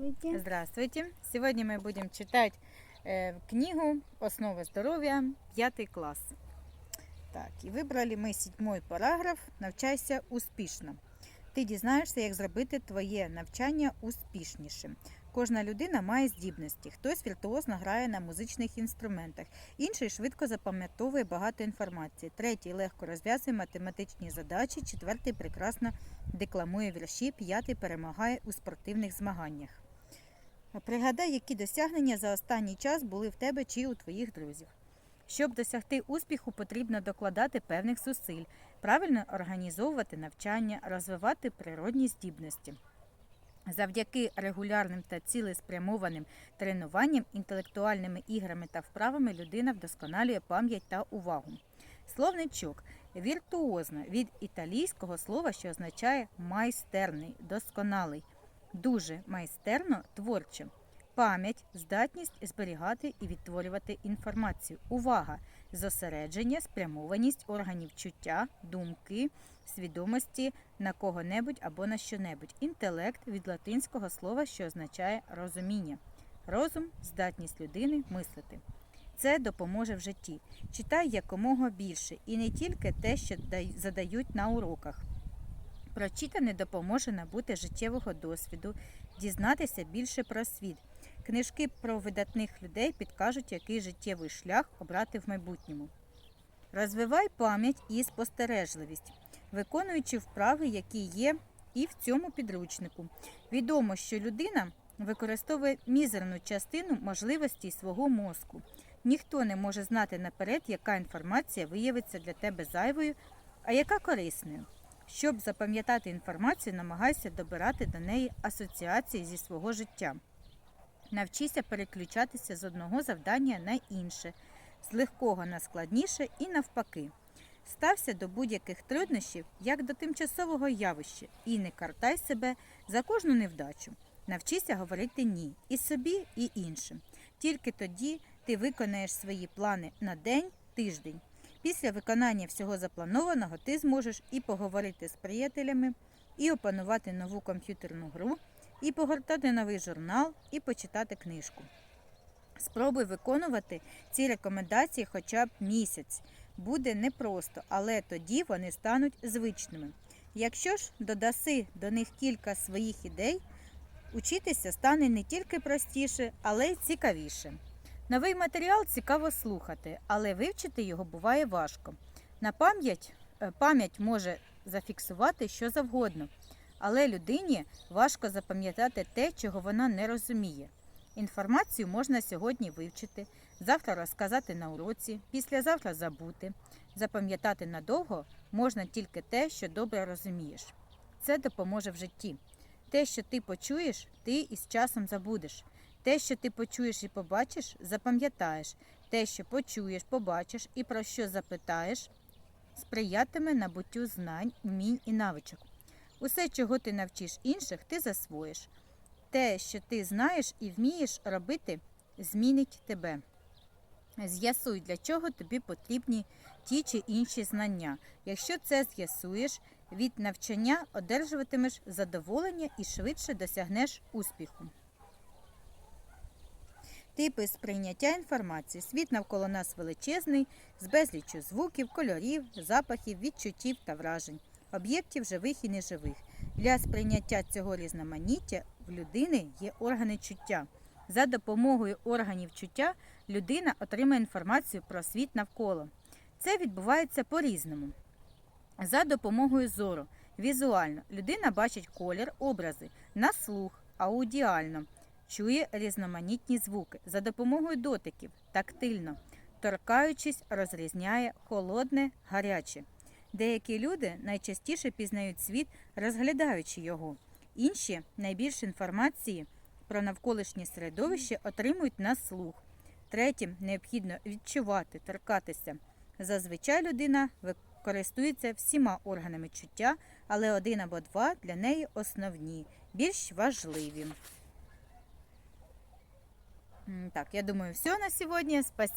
Здравствуйте. Здравствуйте! Сегодня мы будем читать э, книгу «Основы здоров'я», 5 класс. Так, і вибрали ми сьомий параграф «Навчайся успішно». Ти дізнаєшся, як зробити твоє навчання успішнішим. Кожна людина має здібності. Хтось віртуозно грає на музичних інструментах, інший швидко запам'ятовує багато інформації, третій легко розв'язує математичні задачі, четвертий прекрасно декламує вірші, п'ятий перемагає у спортивних змаганнях. Пригадай, які досягнення за останній час були в тебе чи у твоїх друзів. Щоб досягти успіху, потрібно докладати певних зусиль, правильно організовувати навчання, розвивати природні здібності. Завдяки регулярним та цілеспрямованим тренуванням, інтелектуальними іграми та вправами людина вдосконалює пам'ять та увагу. Словничок віртуозно від італійського слова, що означає майстерний, досконалий, дуже майстерно, творче. Пам'ять, здатність зберігати і відтворювати інформацію. Увага, зосередження, спрямованість органів чуття, думки, свідомості на кого-небудь або на що-небудь. Інтелект від латинського слова, що означає розуміння. Розум здатність людини мислити. Це допоможе в житті. Читай якомога більше і не тільки те, що задають на уроках. Прочитане допоможе набути життєвого досвіду, дізнатися більше про світ. Книжки про видатних людей підкажуть, який життєвий шлях обрати в майбутньому. Розвивай пам'ять і спостережливість, виконуючи вправи, які є і в цьому підручнику. Відомо, що людина використовує мізерну частину можливостей свого мозку. Ніхто не може знати наперед, яка інформація виявиться для тебе зайвою, а яка корисною. Щоб запам'ятати інформацію, намагайся добирати до неї асоціації зі свого життя. Навчися переключатися з одного завдання на інше, з легкого на складніше і навпаки. Стався до будь-яких труднощів як до тимчасового явища і не картай себе за кожну невдачу. Навчися говорити ні і собі, і іншим. Тільки тоді ти виконаєш свої плани на день, тиждень. Після виконання всього запланованого ти зможеш і поговорити з приятелями, і опанувати нову комп'ютерну гру, і погортати новий журнал, і почитати книжку. Спробуй виконувати ці рекомендації хоча б місяць. Буде непросто, але тоді вони стануть звичними. Якщо ж додаси до них кілька своїх ідей, учитися стане не тільки простіше, але й цікавіше. Новий матеріал цікаво слухати, але вивчити його буває важко. На пам'ять е, пам'ять може зафіксувати що завгодно, але людині важко запам'ятати те, чого вона не розуміє. Інформацію можна сьогодні вивчити, завтра розказати на уроці, післязавтра забути. Запам'ятати надовго можна тільки те, що добре розумієш. Це допоможе в житті. Те, що ти почуєш, ти із часом забудеш. Те, що ти почуєш і побачиш, запам'ятаєш. Те, що почуєш, побачиш і про що запитаєш, сприятиме набуттю знань, вмінь і навичок. Усе, чого ти навчиш інших, ти засвоїш. Те, що ти знаєш і вмієш робити, змінить тебе. З'ясуй, для чого тобі потрібні ті чи інші знання. Якщо це з'ясуєш, від навчання одержуватимеш задоволення і швидше досягнеш успіху. Типи сприйняття інформації. Світ навколо нас величезний, з безліччю звуків, кольорів, запахів, відчуттів та вражень, об'єктів живих і неживих. Для сприйняття цього різноманіття в людини є органи чуття. За допомогою органів чуття людина отримає інформацію про світ навколо. Це відбувається по-різному. За допомогою зору, візуально, людина бачить колір, образи, на слух, аудіально, чує різноманітні звуки. За допомогою дотиків, тактильно, торкаючись, розрізняє холодне, гаряче. Деякі люди найчастіше пізнають світ, розглядаючи його. Інші найбільше інформації про навколишнє середовище отримують на слух. Третім необхідно відчувати, торкатися. Зазвичай людина користується всіма органами чуття, але один або два для неї основні, більш важливі. Так, я думаю, все на сегодня. Спасибо.